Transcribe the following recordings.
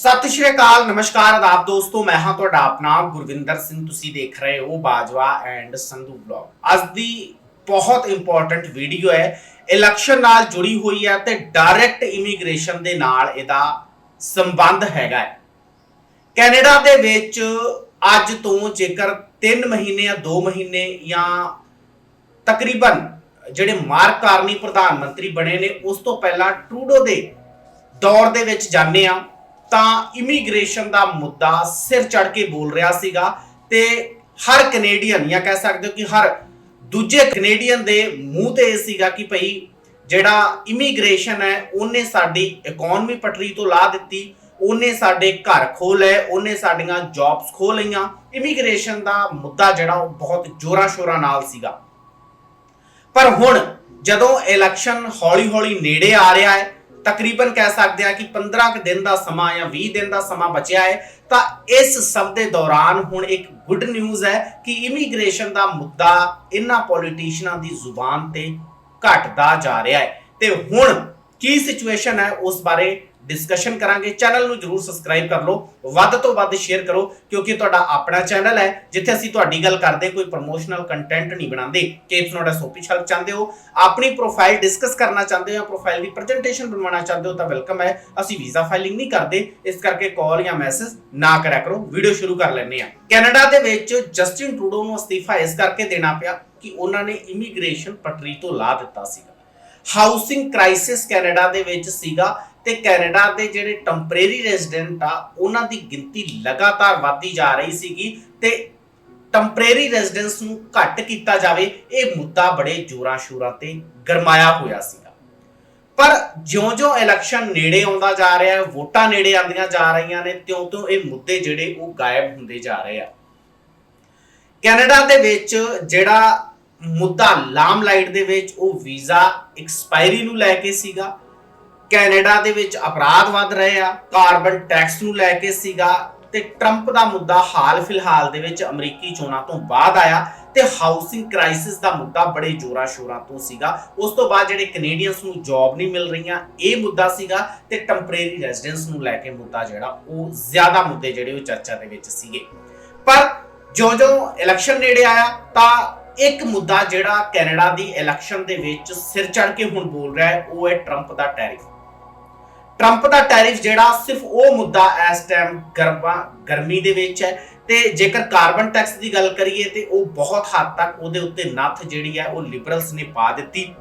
ਸਤਿ ਸ਼੍ਰੀ ਅਕਾਲ, ਨਮਸਕਾਰ ਆਦਾਬ ਦੋਸਤੋ, ਮੈਂ ਹਾਂ ਤੁਹਾਡਾ ਆਪਣਾ ਗੁਰਵਿੰਦਰ ਸਿੰਘ। ਤੁਸੀਂ ਦੇਖ ਰਹੇ ਹੋ ਬਾਜਵਾ ਐਂਡ ਸੰਧੂ ਵਲੌਗ ਅੱਜ ਦੀ ਬਹੁਤ ਇੰਪੋਰਟੈਂਟ ਵੀਡੀਓ ਹੈ। ਇਲੈਕਸ਼ਨ ਨਾਲ ਜੁੜੀ ਹੋਈ ਹੈ ਤੇ ਡਾਇਰੈਕਟ ਇਮੀਗ੍ਰੇਸ਼ਨ ਦੇ ਨਾਲ ਇਹਦਾ ਸੰਬੰਧ ਹੈਗਾ ਹੈ। ਕੈਨੇਡਾ ਦੇ ਵਿੱਚ ਅੱਜ ਤੋਂ ਜੇਕਰ 3 ਮਹੀਨੇ ਜਾਂ 2 ਮਹੀਨੇ ਜਾਂ ਤਕਰੀਬਨ ਜਿਹੜੇ ਮਾਰਕ ਕਾਰਨੀ ਪ੍ਰਧਾਨ ਮੰਤਰੀ ਬਣੇ ਨੇ, ਉਸ ਤੋਂ ਪਹਿਲਾਂ ਟਰੂਡੋ ਦੇ ਦੌਰ ਦੇ ਵਿੱਚ ਜਾਂਦੇ ਆ ਤਾਂ ਇਮੀਗ੍ਰੇਸ਼ਨ ਦਾ ਮੁੱਦਾ ਸਿਰ ਚੜ ਕੇ ਬੋਲ ਰਿਹਾ ਸੀਗਾ ਤੇ ਹਰ ਕੈਨੇਡੀਅਨ ਜਾਂ ਕਹਿ ਸਕਦੇ ਹੋ ਕਿ ਹਰ ਦੂਜੇ ਕੈਨੇਡੀਅਨ ਦੇ ਮੂੰਹ ਤੇ ਇਹ ਸੀਗਾ ਕਿ ਭਈ ਜਿਹੜਾ ਇਮੀਗ੍ਰੇਸ਼ਨ ਹੈ, ਉਹਨੇ ਸਾਡੀ ਇਕਨੋਮੀ ਪਟਰੀ ਤੋਂ ਲਾ ਦਿੱਤੀ, ਉਹਨੇ ਸਾਡੇ ਘਰ ਖੋਹ ਲਏ, ਉਹਨੇ ਸਾਡੀਆਂ ਜੌਬਸ ਖੋਹ ਲਈਆਂ। ਇਮੀਗ੍ਰੇਸ਼ਨ ਦਾ ਮੁੱਦਾ ਜਿਹੜਾ ਉਹ ਬਹੁਤ ਜ਼ੋਰਾਂ ਸ਼ੋਰਾਂ ਨਾਲ ਸੀਗਾ। ਪਰ ਹੁਣ ਜਦੋਂ ਇਲੈਕਸ਼ਨ ਹੌਲੀ-ਹੌਲੀ ਨੇੜੇ ਆ ਰਿਹਾ ਹੈ ਤਕਰੀਬਨ ਕਹਿ ਸਕਦੇ ਆ ਕਿ 15 ਕੁ ਦਿਨ ਦਾ ਸਮਾਂ ਜਾਂ 20 ਦਿਨ ਦਾ ਸਮਾਂ ਬਚਿਆ ਹੈ, ਤਾਂ ਇਸ ਸਭ ਦੇ ਦੌਰਾਨ ਹੁਣ ਇੱਕ ਗੁੱਡ ਨਿਊਜ਼ ਹੈ ਕਿ ਇਮੀਗ੍ਰੇਸ਼ਨ ਦਾ ਮੁੱਦਾ ਇਹਨਾਂ ਪੋਲੀਟੀਸ਼ੀਨਾਂ ਦੀ ਜ਼ੁਬਾਨ ਤੇ ਘਟਦਾ ਜਾ ਰਿਹਾ ਹੈ। ਤੇ ਹੁਣ ਕੀ ਸਿਚੁਏਸ਼ਨ ਹੈ ਉਸ ਬਾਰੇ ਡਿਸਕਸ਼ਨ ਕਰਾਂਗੇ। ਚੈਨਲ ਨੂੰ ਜਰੂਰ ਸਬਸਕ੍ਰਾਈਬ ਕਰ ਲਓ। ਵੱਧ ਤੋਂ ਵੱਧ ਸ਼ੇਅਰ ਕਰੋ, ਕਿਉਂਕਿ ਤੁਹਾਡਾ ਆਪਣਾ ਚੈਨਲ ਹੈ, ਜਿੱਥੇ ਅਸੀਂ ਤੁਹਾਡੀ ਗੱਲ ਕਰਦੇ, ਕੋਈ ਪ੍ਰੋਮੋਸ਼ਨਲ ਕੰਟੈਂਟ ਨਹੀਂ ਬਣਾਉਂਦੇ। ਕੇਪਸ ਨੋਟ ਸੋਪੀ ਹੈਲਪ ਚਾਹੁੰਦੇ ਹੋ, ਆਪਣੀ ਪ੍ਰੋਫਾਈਲ ਡਿਸਕਸ ਕਰਨਾ ਚਾਹੁੰਦੇ ਹੋ ਜਾਂ ਪ੍ਰੋਫਾਈਲ ਦੀ ਪ੍ਰੈਜੈਂਟੇਸ਼ਨ ਬਣਵਾਉਣਾ ਚਾਹੁੰਦੇ ਹੋ, ਤਾਂ ਵੈਲਕਮ ਹੈ। ਅਸੀਂ ਵੀਜ਼ਾ ਫਾਈਲਿੰਗ ਨਹੀਂ ਕਰਦੇ, ਇਸ ਕਰਕੇ ਕਾਲ ਜਾਂ ਮੈਸੇਜ ਨਾ ਕਰਿਆ ਕਰੋ। ਵੀਡੀਓ ਸ਼ੁਰੂ ਕਰ ਲੈਂਦੇ ਆ ਕੈਨੇਡਾ ਦੇ ਵਿੱਚ ਜਸਟਿਨ ਟਰੂਡੋ ਨੂੰ ਅਸਤੀਫਾ ਇਸ ਕਰਕੇ ਦੇਣਾ ਪਿਆ ਕਿ ਉਹਨਾਂ ਨੇ ਇਮੀਗ੍ਰੇਸ਼ਨ ਪਟਰੀ ਤੋਂ ਲਾ ਦਿੱਤਾ ਸੀਗਾ। ਹਾਊਸਿੰਗ ਕ੍ਰਾਈਸਿਸ ਕੈਨੇਡਾ ਦੇ ਵਿੱਚ ਸੀਗਾ ਤੇ ਕੈਨੇਡਾ ਦੇ ਜਿਹੜੇ ਟੈਂਪਰੇਰੀ ਰੈਜ਼ੀਡੈਂਟ ਆ, ਉਹਨਾਂ ਦੀ ਗਿਣਤੀ ਲਗਾਤਾਰ ਵਧਦੀ ਜਾ ਰਹੀ ਸੀਗੀ ਤੇ ਟੈਂਪਰੇਰੀ ਰੈਜ਼ੀਡੈਂਸ ਨੂੰ ਘੱਟ ਕੀਤਾ ਜਾਵੇ, ਇਹ ਮੁੱਦਾ ਬੜੇ ਜੋਰਾਂ ਸ਼ੋਰਾਂ ਤੇ ਗਰਮਾਇਆ ਹੋਇਆ ਸੀਗਾ। ਪਰ ਜਿਉਂ-ਜਿਉਂ ਇਲੈਕਸ਼ਨ ਨੇੜੇ ਆਉਂਦਾ ਜਾ ਰਿਹਾ ਹੈ, ਵੋਟਾਂ ਨੇੜੇ ਆਉਂਦੀਆਂ ਜਾ ਰਹੀਆਂ ਨੇ, ਤਿਉਂ-ਤਿਉਂ ਇਹ ਮੁੱਦੇ ਜਿਹੜੇ ਉਹ ਗਾਇਬ ਹੁੰਦੇ ਜਾ ਰਹੇ ਆ। ਕੈਨੇਡਾ ਦੇ ਵਿੱਚ ਜਿਹੜਾ ਮੁੱਦਾ ਲਾਮਲਾਈਟ ਦੇ ਵਿੱਚ ਉਹ ਵੀਜ਼ਾ ਐਕਸਪਾਇਰੀ ਨੂੰ ਲੈ ਕੇ ਸੀਗਾ, ਕੈਨੇਡਾ ਦੇ ਵਿੱਚ ਅਪਰਾਧ ਵੱਧ ਰਹੇ ਆ, ਕਾਰਬਨ ਟੈਕਸ ਨੂੰ ਲੈ ਕੇ ਸੀਗਾ ਤੇ ਟਰੰਪ ਦਾ ਮੁੱਦਾ ਹਾਲ ਫਿਲਹਾਲ ਦੇ ਵਿੱਚ ਅਮਰੀਕੀ ਚੋਣਾਂ ਤੋਂ ਬਾਅਦ ਆਇਆ ਤੇ ਹਾਊਸਿੰਗ ਕ੍ਰਾਈਸਿਸ ਦਾ ਮੁੱਦਾ ਬੜੇ ਜ਼ੋਰਾਂ ਸ਼ੋਰਾਂ ਤੋਂ ਸੀਗਾ। ਉਸ ਤੋਂ ਬਾਅਦ ਜਿਹੜੇ ਕੈਨੇਡੀਅਨਸ ਨੂੰ ਜੌਬ ਨਹੀਂ ਮਿਲ ਰਹੀਆਂ, ਇਹ ਮੁੱਦਾ ਸੀਗਾ ਤੇ ਟੈਂਪਰੇਰੀ ਰੈਜ਼ੀਡੈਂਸ ਨੂੰ ਲੈ ਕੇ ਮੁੱਦਾ ਜਿਹੜਾ, ਉਹ ਜ਼ਿਆਦਾ ਮੁੱਦੇ ਜਿਹੜੇ ਉਹ ਚਰਚਾ ਦੇ ਵਿੱਚ ਸੀਗੇ। ਪਰ ਜਿਉਂ-ਜਿਉਂ ਇਲੈਕਸ਼ਨ ਨੇੜੇ ਆਇਆ, ਤਾਂ ਇੱਕ ਮੁੱਦਾ ਜਿਹੜਾ ਕੈਨੇਡਾ ਦੀ ਇਲੈਕਸ਼ਨ ਦੇ ਵਿੱਚ ਸਿਰ ਚੜ ਕੇ ਹੁਣ ਬੋਲ ਰਿਹਾ ਹੈ, ਉਹ ਹੈ ਟਰੰਪ ਦਾ ਟੈਰਿਫ ਟਰੰਪ ਦਾ ਟੈਰਿਫ ਜਿਹੜਾ ਸਿਰਫ ਉਹ ਮੁੱਦਾ ਇਸ ਟਾਈਮ ਗਰਮਾ ਗਰਮੀ ਦੇ ਵਿੱਚ ਹੈ ਤੇ ਜੇਕਰ ਕਾਰਬਨ ਟੈਕਸ ਦੀ ਗੱਲ ਕਰੀਏ ਤੇ ਉਹ ਬਹੁਤ ਹੱਦ ਤੱਕ ਉਹਦੇ ਉੱਤੇ ਨੱਥ ਜਿਹੜੀ ਹੈ, ਉਹ ਲਿਬਰਲਸ ਨੇ ਪਾ ਦਿੱਤੀ।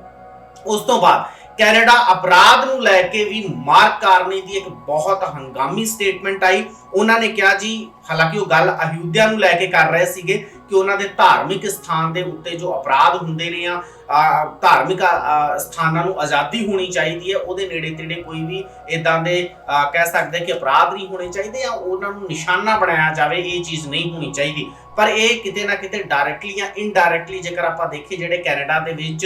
ਉਸ ਤੋਂ ਬਾਅਦ ਕੈਨੇਡਾ ਅਪਰਾਧ ਨੂੰ ਲੈ ਕੇ ਵੀ ਮਾਰਕ ਕਾਰਨੀ ਦੀ ਇੱਕ ਬਹੁਤ ਹੰਗਾਮੀ ਸਟੇਟਮੈਂਟ ਆਈ। ਉਹਨਾਂ ਨੇ ਕਿਹਾ ਜੀ, ਹਾਲਾਂਕਿ ਉਹ ਗੱਲ ਅਯੁੱਧਿਆ ਨੂੰ ਲੈ ਕੇ ਕਰ ਰਹੇ ਸੀਗੇ ਕਿ ਉਹਨਾਂ ਦੇ ਧਾਰਮਿਕ ਸਥਾਨ ਦੇ ਉੱਤੇ ਜੋ ਅਪਰਾਧ ਹੁੰਦੇ ਨੇ ਆ ਧਾਰਮਿਕ ਅਹ, ਸਥਾਨਾਂ ਨੂੰ ਆਜ਼ਾਦੀ ਹੋਣੀ ਚਾਹੀਦੀ ਹੈ ਉਹਦੇ ਨੇੜੇ ਤੇੜੇ ਕੋਈ ਵੀ ਇਦਾਂ ਦੇ ਕਹਿ ਸਕਦੇ ਕਿ ਅਪਰਾਧ ਨਹੀਂ ਹੋਣੇ ਚਾਹੀਦੇ ਆ ਉਹਨਾਂ ਨੂੰ ਨਿਸ਼ਾਨਾ ਬਣਾਇਆ ਜਾਵੇ ਇਹ ਚੀਜ਼ ਨਹੀਂ ਹੋਣੀ ਚਾਹੀਦੀ। ਪਰ ਇਹ ਕਿਤੇ ਨਾ ਕਿਤੇ ਡਾਇਰੈਕਟਲੀ ਜਾਂ ਇਨਡਾਇਰੈਕਟਲੀ ਜੇਕਰ ਆਪਾਂ ਦੇਖੀਏ ਜਿਹੜੇ ਕੈਨੇਡਾ ਦੇ ਵਿੱਚ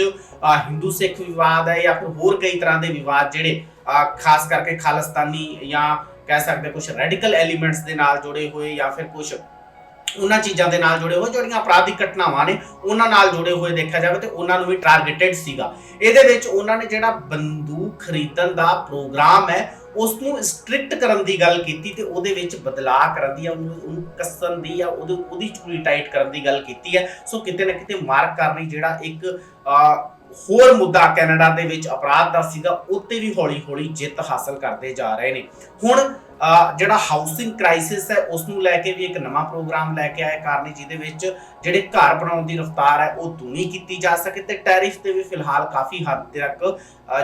ਹਿੰਦੂ ਸਿੱਖ ਵਿਵਾਦ ਹੈ ਜਾਂ ਫਿਰ ਹੋਰ ਕਈ ਤਰ੍ਹਾਂ ਦੇ ਵਿਵਾਦ ਜਿਹੜੇ ਖਾਸ ਕਰਕੇ ਖਾਲਿਸਤਾਨੀ ਜਾਂ ਕਹਿ ਸਕਦੇ ਕੁਝ ਰੈਡੀਕਲ ਐਲੀਮੈਂਟਸ ਦੇ ਨਾਲ ਜੁੜੇ ਹੋਏ ਜਾਂ ਫਿਰ ਕੁਝ ਉਹਨਾਂ ਚੀਜ਼ਾਂ ਦੇ ਨਾਲ ਜੁੜੇ ਹੋਏ, ਜਿਹੜੀਆਂ ਅਪਰਾਧਿਕ ਘਟਨਾਵਾਂ ਨੇ, ਉਹਨਾਂ ਨਾਲ ਜੁੜੇ ਹੋਏ ਦੇਖਿਆ ਜਾਵੇ ਤੇ ਉਹਨਾਂ ਨੂੰ ਵੀ ਟਾਰਗੇਟਡ ਸੀਗਾ। ਇਹਦੇ ਵਿੱਚ ਉਹਨਾਂ ਨੇ ਜਿਹੜਾ ਬੰਦੂਕ ਖਰੀਦਣ ਦਾ ਪ੍ਰੋਗਰਾਮ ਹੈ ਉਸ ਨੂੰ ਸਟ੍ਰਿਕਟ ਕਰਨ ਦੀ ਗੱਲ ਕੀਤੀ ਤੇ ਉਹਦੇ ਵਿੱਚ ਬਦਲਾਅ ਕਰਨ ਦੀ ਆ ਉਹਨੂੰ ਉਹਨੂੰ ਕੱਸਣ ਦੀ ਆ ਉਹਦੇ, ਉਹਦੀ ਚੂੜੀ ਟਾਈਟ ਕਰਨ ਦੀ ਗੱਲ ਕੀਤੀ ਹੈ। ਸੋ ਕਿਤੇ ਨਾ ਕਿਤੇ ਮਾਰਕ ਕਰਨੀ ਜਿਹੜਾ ਇੱਕ ਹੋਰ ਮੁੱਦਾ ਕੈਨੇਡਾ ਦੇ ਵਿੱਚ ਅਪਰਾਧ ਦਾ ਸੀਗਾ, ਉੱਤੇ ਵੀ ਹੌਲੀ-ਹੌਲੀ ਜਿੱਤ ਹਾਸਲ ਕਰਦੇ ਜਾ ਰਹੇ ਨੇ। ਹੁਣ ਜਿਹੜਾ ਹਾਊਸਿੰਗ ਕ੍ਰਾਈਸਿਸ ਹੈ ਉਸ ਨੂੰ ਲੈ ਕੇ ਵੀ ਇੱਕ ਨਵਾਂ ਪ੍ਰੋਗਰਾਮ ਲੈ ਕੇ ਆਏ ਕਾਰਨੀ, ਜਿਹਦੇ ਵਿੱਚ ਜਿਹੜੇ ਘਰ ਬਣਾਉਣ ਦੀ ਰਫ਼ਤਾਰ ਹੈ, ਉਹ ਧੂਣੀ ਕੀਤੀ ਜਾ ਸਕੇ ਤੇ ਟੈਰਿਫ ਤੇ ਵੀ ਫਿਲਹਾਲ ਕਾਫੀ ਹੱਦ ਤੱਕ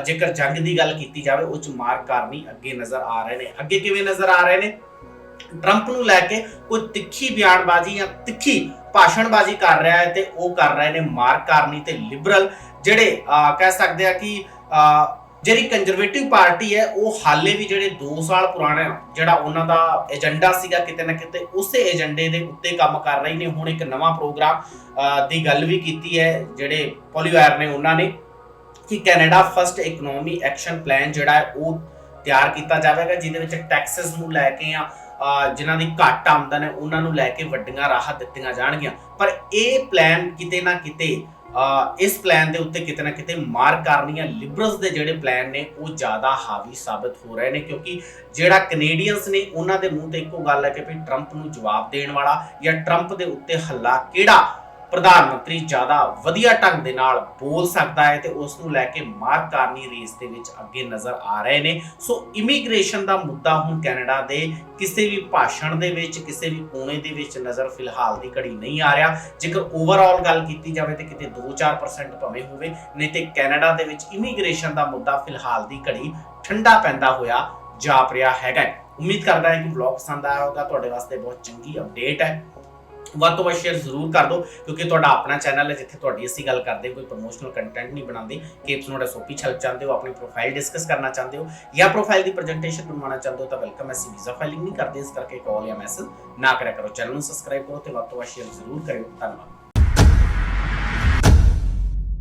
ਜੇਕਰ ਜੰਗ ਦੀ ਗੱਲ ਕੀਤੀ ਜਾਵੇ, ਉਹ ਚ ਮਾਰਕ ਕਾਰਨੀ ਅੱਗੇ ਨਜ਼ਰ ਆ ਰਹੇ ਨੇ। ਅੱਗੇ ਕਿਵੇਂ ਨਜ਼ਰ ਆ ਰਹੇ ਨੇ? ਟਰੰਪ ਨੂੰ ਲੈ ਕੇ ਕੋਈ ਤਿੱਖੀ ਬਿਆਨਬਾਜ਼ੀ ਜਾਂ ਤਿੱਖੀ ਭਾਸ਼ਣਬਾਜ਼ੀ ਕਰ ਰਿਹਾ ਹੈ ਤੇ ਉਹ ਕਰ ਰਹੇ ਨੇ ਮਾਰਕ ਕਾਰਨੀ ਤੇ ਲਿਬਰਲ ਜਿਹੜੇ ਕਹਿ ਸਕਦੇ ਆ ਕਿ ਜਿਹੜੀ ਕੰਜ਼ਰਵੇਟਿਵ ਪਾਰਟੀ ਹੈ ਉਹ ਹਾਲੇ ਵੀ ਜਿਹੜੇ 2 ਸਾਲ ਪੁਰਾਣਾ ਜਿਹੜਾ ਉਹਨਾਂ ਦਾ ਏਜੰਡਾ ਸੀਗਾ ਕਿਤੇ ਨਾ ਕਿਤੇ ਉਸੇ ਏਜੰਡੇ ਦੇ ਉੱਤੇ ਕੰਮ ਕਰ ਰਹੀ ਨੇ। ਹੁਣ ਇੱਕ ਨਵਾਂ ਪ੍ਰੋਗਰਾਮ ਦੀ ਗੱਲ ਵੀ ਕੀਤੀ ਹੈ ਜਿਹੜੇ ਪੋਲੀਵਾਰ ਨੇ ਉਹਨਾਂ ਨੇ ਕਿ Canada first economy action plan ਜਿਹੜਾ ਹੈ ਉਹ ਤਿਆਰ ਕੀਤਾ ਜਾਵੇਗਾ ਜਿਹਦੇ ਵਿੱਚ ਟੈਕਸਸ ਨੂੰ ਲੈ ਕੇ ਆ ਅਹ, ਜਿਨ੍ਹਾਂ ਦੀ ਘੱਟ ਆਮਦਨ ਹੈ ਉਹਨਾਂ ਨੂੰ ਲੈ ਕੇ ਵੱਡੀਆਂ ਰਾਹਤ ਦਿੱਤੀਆਂ ਜਾਣਗੀਆਂ। ਪਰ ਇਹ ਪਲਾਨ ਕਿਤੇ ਨਾ ਕਿਤੇ ਇਸ ਪਲਾਨ ਦੇ ਉੱਤੇ ਕਿਤੇ ਨਾ ਕਿਤੇ ਮਾਰ ਕਰਨੀਆਂ ਲਿਬਰਲਸ ਦੇ ਜਿਹੜੇ ਪਲਾਨ ਨੇ, ਉਹ ਜ਼ਿਆਦਾ ਹਾਵੀ ਸਾਬਤ ਹੋ ਰਹੇ ਨੇ ਕਿਉਂਕਿ ਜਿਹੜਾ ਕੈਨੇਡੀਅਨਸ ਨੇ ਉਹਨਾਂ ਦੇ ਮੂੰਹ ਤੇ ਇੱਕੋ ਗੱਲ ਹੈ ਕਿ ਵੀ ਟਰੰਪ ਨੂੰ ਜਵਾਬ ਦੇਣ ਵਾਲਾ ਜਾਂ ਟਰੰਪ ਦੇ ਉੱਤੇ ਹੱਲਾ ਕਿਹੜਾ ਪ੍ਰਧਾਨ ਮੰਤਰੀ ਜ਼ਿਆਦਾ ਵਧੀਆ ਢੰਗ ਦੇ ਨਾਲ ਬੋਲ ਸਕਦਾ ਹੈ ਤੇ ਉਸ ਨੂੰ ਲੈ ਕੇ ਮਾਰ ਕਾਰਨੀ ਰੇਸ ਦੇ ਵਿੱਚ ਅੱਗੇ ਨਜ਼ਰ ਆ ਰਹੇ ਨੇ। ਸੋ ਇਮੀਗ੍ਰੇਸ਼ਨ ਦਾ ਮੁੱਦਾ ਹੁਣ ਕੈਨੇਡਾ ਦੇ ਕਿਸੇ ਵੀ ਭਾਸ਼ਣ ਦੇ ਵਿੱਚ, ਕਿਸੇ ਵੀ ਕੋਨੇ ਦੇ ਵਿੱਚ ਨਜ਼ਰ ਫਿਲਹਾਲ ਦੀ ਘੜੀ ਨਹੀਂ ਆ ਰਿਹਾ। ਜੇਕਰ ਓਵਰਆਲ ਗੱਲ ਕੀਤੀ ਜਾਵੇ ਤੇ ਕਿਤੇ 2-4% ਭਾਵੇਂ ਹੋਵੇ, ਨਹੀਂ ਤੇ ਕੈਨੇਡਾ ਦੇ ਵਿੱਚ ਇਮੀਗ੍ਰੇਸ਼ਨ ਦਾ ਮੁੱਦਾ ਫਿਲਹਾਲ ਦੀ ਘੜੀ ਠੰਡਾ ਪੈਂਦਾ ਹੋਇਆ ਜਾਪ ਰਿਹਾ ਹੈਗਾ। ਉਮੀਦ ਕਰਦਾ ਹਾਂ ਕਿ ਵਲੌਗ ਪਸੰਦ ਆਇਆ ਹੋਗਾ ਤੁਹਾਡੇ ਵਾਸਤੇ ਬਹੁਤ ਚੰਗੀ ਅਪਡੇਟ ਹੈ। ਵੱਧ ਤੋਂ ਵੱਧ ਸ਼ੇਅਰ ਜ਼ਰੂਰ ਕਰ ਦਿਓ ਕਿਉਂਕਿ ਤੁਹਾਡਾ ਆਪਣਾ ਚੈਨਲ ਹੈ ਜਿੱਥੇ ਤੁਹਾਡੀ ਅਸੀਂ ਗੱਲ ਕਰਦੇ ਹਾਂ, ਕੋਈ ਪ੍ਰੋਮੋਸ਼ਨਲ ਕੰਟੈਂਟ ਨਹੀਂ ਬਣਾਉਂਦੇ ਕੇਪਸ ਨੋਟ ਐਸਓਪੀ ਛਲਕ ਚਾਹੁੰਦੇ ਹੋ ਆਪਣੀ ਪ੍ਰੋਫਾਈਲ ਡਿਸਕਸ ਕਰਨਾ ਚਾਹੁੰਦੇ ਹੋ ਜਾਂ ਪ੍ਰੋਫਾਈਲ ਦੀ ਪ੍ਰੈਜੈਂਟੇਸ਼ਨ ਬਣਵਾਉਣਾ ਚਾਹੁੰਦੇ ਹੋ ਤਾਂ ਵੈਲਕਮ ਅਸੀਂ ਵੀਜ਼ਾ ਫਾਈਲਿੰਗ ਨਹੀਂ ਕਰਦੇ ਇਸ ਕਰਕੇ ਕਾਲ ਜਾਂ ਮੈਸੇਜ ਨਾ ਕਰਿਆ ਕਰੋ ਚੈਨਲ ਨੂੰ ਸਬਸਕ੍ਰਾਈਬ ਕਰੋ ਤੇ ਵੱਧ ਤੋਂ ਵੱਧ ਸ਼ੇਅਰ ਜ਼ਰੂਰ ਕਰਿਓ ਧੰਨਵਾਦ।